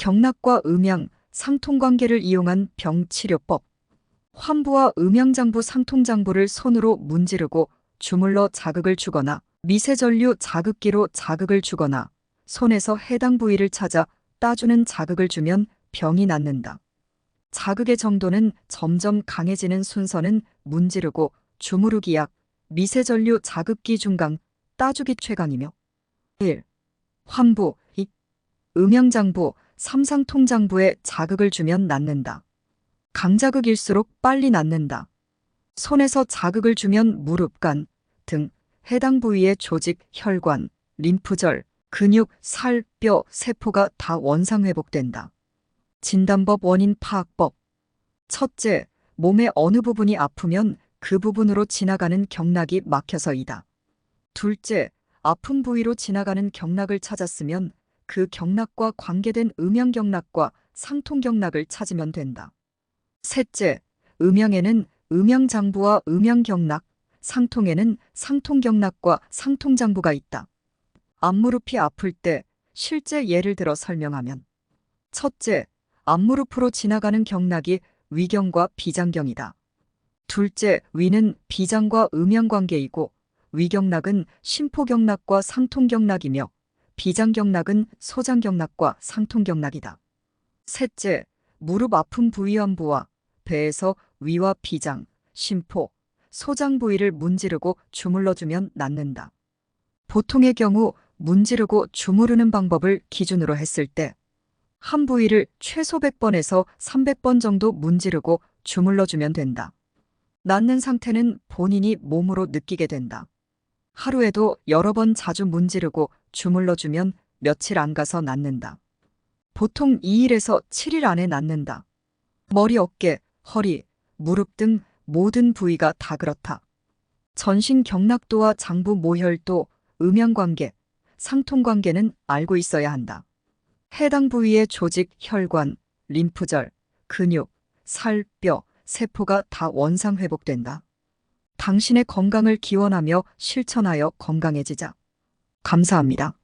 경락과 음양, 상통관계를 이용한 병치료법. 환부와 음양장부 상통장부를 손으로 문지르고 주물러 자극을 주거나 미세전류 자극기로 자극을 주거나 손에서 해당 부위를 찾아 따주는 자극을 주면 병이 낫는다. 자극의 정도는 점점 강해지는 순서는 문지르고 주무르기 약, 미세전류 자극기 중강, 따주기 최강이며 1. 환부, 2. 음양장부, 삼상통장부에 자극을 주면 낫는다. 강자극일수록 빨리 낫는다. 손에서 자극을 주면 무릎간 등 해당 부위의 조직, 혈관, 림프절, 근육, 살, 뼈, 세포가 다 원상 회복된다. 진단법 원인 파악법. 첫째, 몸의 어느 부분이 아프면 그 부분으로 지나가는 경락이 막혀서이다. 둘째, 아픈 부위로 지나가는 경락을 찾았으면 그 경락과 관계된 음양 경락과 상통 경락을 찾으면 된다. 셋째, 음양에는 음양 장부와 음양 경락, 상통에는 상통 경락과 상통 장부가 있다. 앞무릎이 아플 때 실제 예를 들어 설명하면 첫째, 앞무릎으로 지나가는 경락이 위경과 비장경이다. 둘째, 위는 비장과 음양 관계이고 위경락은 심포경락과 상통경락이며 비장경락은 소장경락과 상통경락이다. 셋째, 무릎 아픈 부위원부와 배에서 위와 비장, 심포, 소장 부위를 문지르고 주물러주면 낫는다. 보통의 경우 문지르고 주무르는 방법을 기준으로 했을 때 한 부위를 최소 100번에서 300번 정도 문지르고 주물러주면 된다. 낫는 상태는 본인이 몸으로 느끼게 된다. 하루에도 여러 번 자주 문지르고 주물러주면 며칠 안 가서 낫는다. 보통 2일에서 7일 안에 낫는다. 머리, 어깨, 허리, 무릎 등 모든 부위가 다 그렇다. 전신 경락도와 장부 모혈도, 음양관계, 상통관계는 알고 있어야 한다. 해당 부위의 조직, 혈관, 림프절, 근육, 살, 뼈, 세포가 다 원상 회복된다. 당신의 건강을 기원하며 실천하여 건강해지자. 감사합니다.